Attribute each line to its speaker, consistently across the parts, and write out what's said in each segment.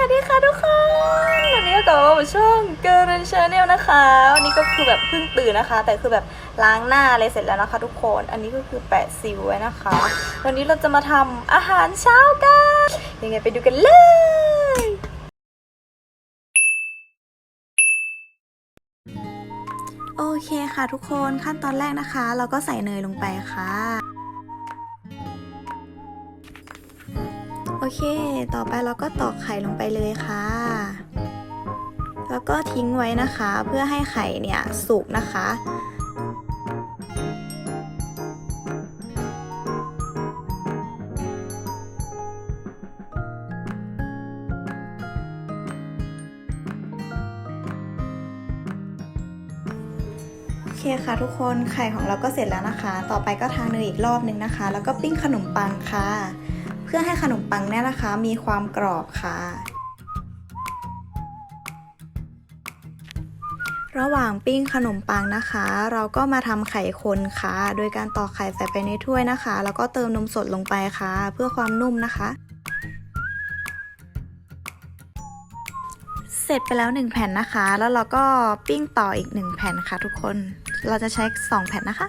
Speaker 1: วัสดีค่ะทุกคน วันนี้ก็กลับมาช่องเกิร์ลชาแนลนะคะ วันนี้ก็คือแบบเพิ่งตื่นนะคะ แต่คือแบบล้างหน้าอะไรเสร็จแล้วนะคะ ทุกคน อันนี้ก็คือแปะซิวไว้นะคะ วันนี้เราจะมาทำอาหารเช้ากัน ยังไงไปดูกันเลยโอเคค่ะทุกคนขั้นตอนแรกนะคะ เราก็ใส่เนยลงไปค่ะ เค ต่อไปเราก็ตอกไข่ลงไปเลยค่ะ แล้วก็ทิ้งไว้นะคะเพื่อให้ไข่เนี่ยสุกนะคะโอเคค่ะทุกคนไข่ของเราก็เสร็จแล้วนะคะ ต่อไปก็ทางเนยอีกรอบนึงนะคะ แล้วก็ปิ้งขนมปังค่ะ พื่อให้ขนมปังเนี่ยนะคะ มีความกรอบค่ะ ระหว่างปิ้งขนมปังนะคะ เราก็มาทำไข่คนค่ะ โดยการตอกไข่ใส่ไปในถ้วยนะคะ แล้วก็เติมนมสดลงไปค่ะ เพื่อความนุ่มนะคะเสร็จไปแล้ว 1 แผ่นนะคะ แล้วเราก็ปิ้งต่ออีก 1 แผ่นค่ะทุกคน เราจะใช้ 2 แผ่นนะคะ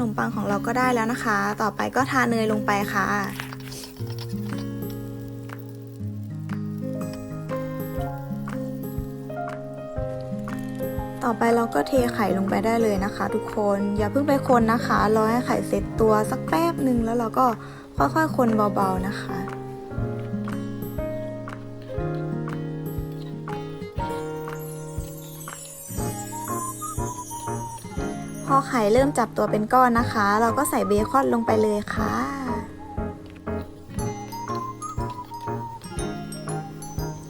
Speaker 1: นมปังของเราก็ได้แล้วนะคะ ต่อไปก็ทาเนยลงไปค่ะ ต่อไปเราก็เทไข่ลงไปได้เลยนะคะ ทุกคน อย่าเพิ่งไปคนนะคะ รอให้ไข่เซ็ตตัวสักแป๊บหนึ่งแล้วเราก็ค่อยๆ คนเบาๆนะคะ อไข่เริ่มจับตัวเป็นก้อนนะคะ เราก็ใส่เบคอนลงไปเลยค่ะ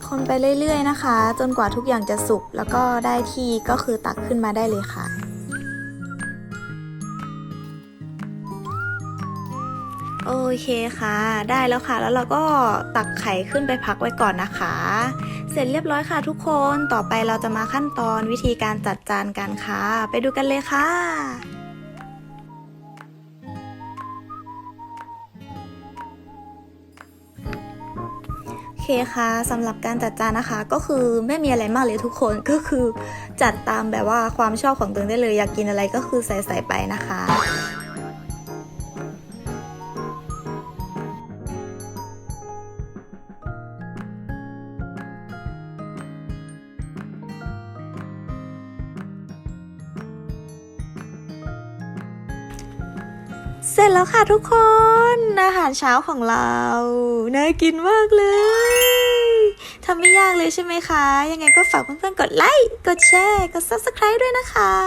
Speaker 1: คนไปเรื่อยๆนะคะ จนกว่าทุกอย่างจะสุกแล้วก็ได้ที่ก็คือตักขึ้นมาได้เลยค่ะโอเคค่ะ ได้แล้วค่ะ แล้วเราก็ตักไข่ขึ้นไปพักไว้ก่อนนะคะ เสร็จเรียบร้อยค่ะทุกคน ต่อไปเราจะมาขั้นตอนวิธีการจัดจานกันค่ะ ไปดูกันเลยค่ะโอเคค่ะสำหรับการจัดจานนะคะ ก็คือไม่มีอะไรมากเลยทุกคนก็คือจัดตามแบบว่าความชอบของตัวเองได้เลยอยากกินอะไรก็คือใส่ใส่ไปนะคะ เสร็จแล้วค่ะทุกคน อาหารเช้าของเรา น่ากินมากเลยทำไม่ยากเลยใช่ไหมคะ ยังไงก็ฝากเพื่อนๆกดไลค์ กดแชร์ กด subscribe ด้วยนะคะ